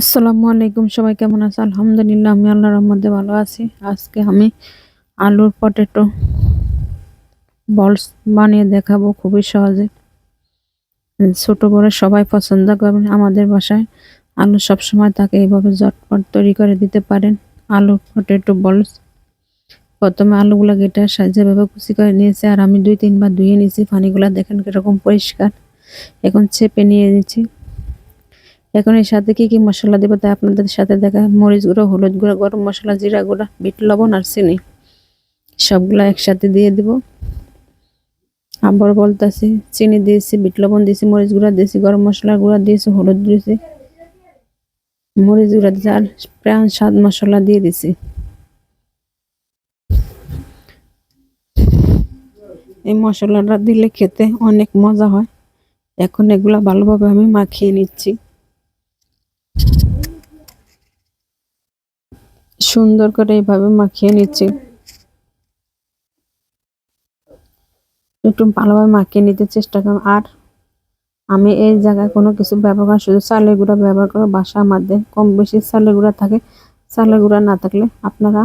আসসালামু আলাইকুম, সবাই কেমন আছে? আলহামদুলিল্লাহ, আমি আল্লাহর রহমতে ভালো আছি। আজকে আমি আলুর পটেটো বলস বানিয়ে দেখাবো খুবই সহজে। ছোট বড় সবাই পছন্দ করবেন, আমাদের বাসায় আলু সবসময় তাকে এইভাবে ঝটপট তৈরি করে দিতে পারেন। আলু পটেটো বলস। প্রথমে আলুগুলো গেটার ভাবে কুচি করে নিয়েছি, আর আমি দুই তিনবার ধুয়ে নিয়েছি। পানিগুলো দেখেন কীরকম পরিষ্কার। এখন চেপে নিয়ে নিচ্ছি। এখন এর সাথে কি কি মশলা দেবো তাই আপনাদের সাথে দেখা। মরিচ গুঁড়ো, হলুদ গুঁড়ো, গরম মশলা, জিরা গুঁড়া, বিট, লবণ আর চিনি। সবগুলো একসাথে দিয়ে দিব। আবার বলতেছি, চিনি দিয়েছি, বিট, লবণ দিয়েছি, মরিচ গুঁড়া দিয়েছি, গরম মশলা গুঁড়া দিয়েছি, হলুদ দিয়েছি, মরিচ গুঁড়া দিয়েছি আর প্রাণ স্বাদ মশলা দিয়ে দিছি। এই মশলাটা দিলে খেতে অনেক মজা হয়। এখন এগুলা ভালোভাবে আমি মাখিয়ে নিচ্ছি। সুন্দর করে এইভাবে মাখিয়ে নিচ্ছি। একটু ভালোভাবে মাখিয়ে নিতে চেষ্টা করুন আর আমি এই জায়গায় কোনো কিছু ব্যবহার শুধু চালের গুঁড়া ব্যবহার করে। বাসা আমাদের কম বেশি চালের গুঁড়া থাকে। চালের গুঁড়া না থাকলে আপনারা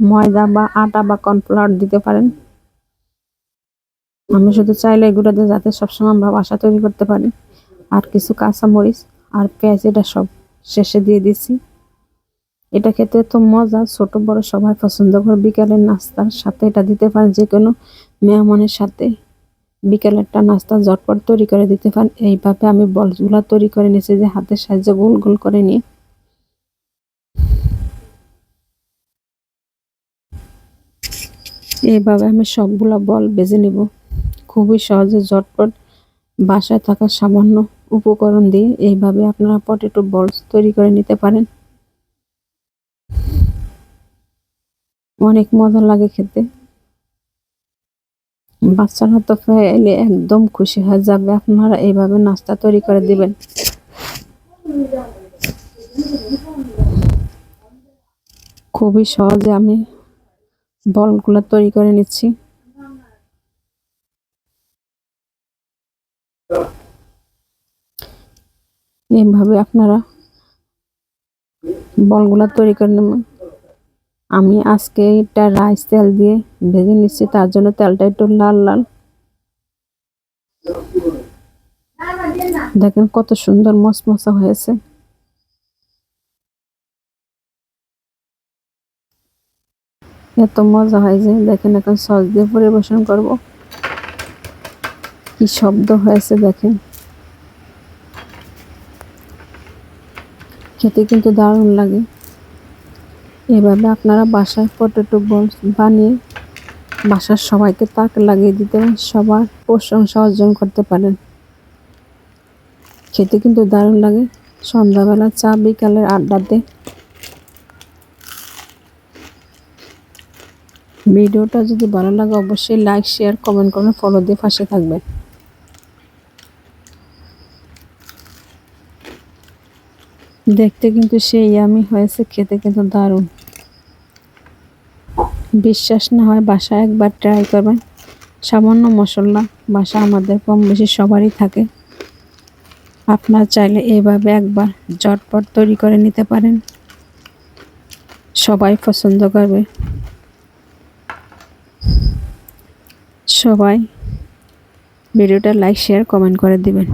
ময়দা বা আটা বা কর্নফ্লাওয়ার দিতে পারেন। আমি শুধু চাইলে গুঁড়া দিয়ে যাতে সবসময় আমরা বাসা তৈরি করতে পারি। আর কিছু কাঁচামরিচ আর পেঁয়াজ, এটা সব শেষে দিয়ে দিছি এটা খেতে তো মজা, ছোট বড় সবাই পছন্দ করে। বিকালের নাস্তার সাথে এটা দিতে পারেন, যে কোনো মেহমানের সাথে। বিকালেরটা নাস্তা ঝটপট তৈরি করে দিতে পারেন। এইভাবে আমি বলগুলা তৈরি করে নিয়েছি যে হাতের সাহায্যে গোল গোল করে নিয়ে। এইভাবে আমি সবগুলা বল বেজে নেব। খুবই সহজে, ঝটপট বাসায় থাকা সামান্য উপকরণ দিয়ে এইভাবে আপনারা পটেটো বলস তৈরি করে নিতে পারেন। অনেক মজা লাগে খেতে। বাচ্চারা তো এলে একদম খুশি হয়ে যাবে। আপনারা এইভাবে নাস্তা তৈরি করে দিবেন। খুবই সহজে আমি বলগুলো তৈরি করে নিচ্ছি। এইভাবে আপনারা বলগুলো তৈরি করে নেবেন। আমি আজকে এটা রাইস তেল দিয়ে ভেজে নিচ্ছি, তার জন্য তেলটা একটু লাল লাল। দেখেন কত সুন্দর মশমশা হয়েছে। এত মজা হয় যে, দেখেন এখন সস দিয়ে পরিবেশন করব। কি শব্দ হয়েছে, দেখেন। খেতে কিন্তু দারুণ লাগে। এভাবে আপনারা বাসায় পটেটো বলস বানিয়ে বাসার সবাইকে তাক লাগিয়ে দিতে সবার প্রশংসা অর্জন করতে পারেন। খেতে কিন্তু দারুণ লাগে। সন্ধ্যাবেলা চা বিকালের আড্ডাতে। ভিডিওটা যদি ভালো লাগে অবশ্যই লাইক শেয়ার কমেন্ট করবেন ফলো দিয়ে পাশে থাকবেন। দেখতে কিন্তু সেই আমি হয়েছে, খেতে কিন্তু দারুণ। বিশ্বাস না হয় বাসা একবার ট্রাই করবেন। সামান্য মশলা, বাসা আমাদের কম বেশি সবারই থাকে। আপনার চাইলে এভাবে একবার জটপট তৈরি করে নিতে পারেন। সবাই পছন্দ করবে। সবাই ভিডিওটা লাইক শেয়ার কমেন্ট করে দিবেন।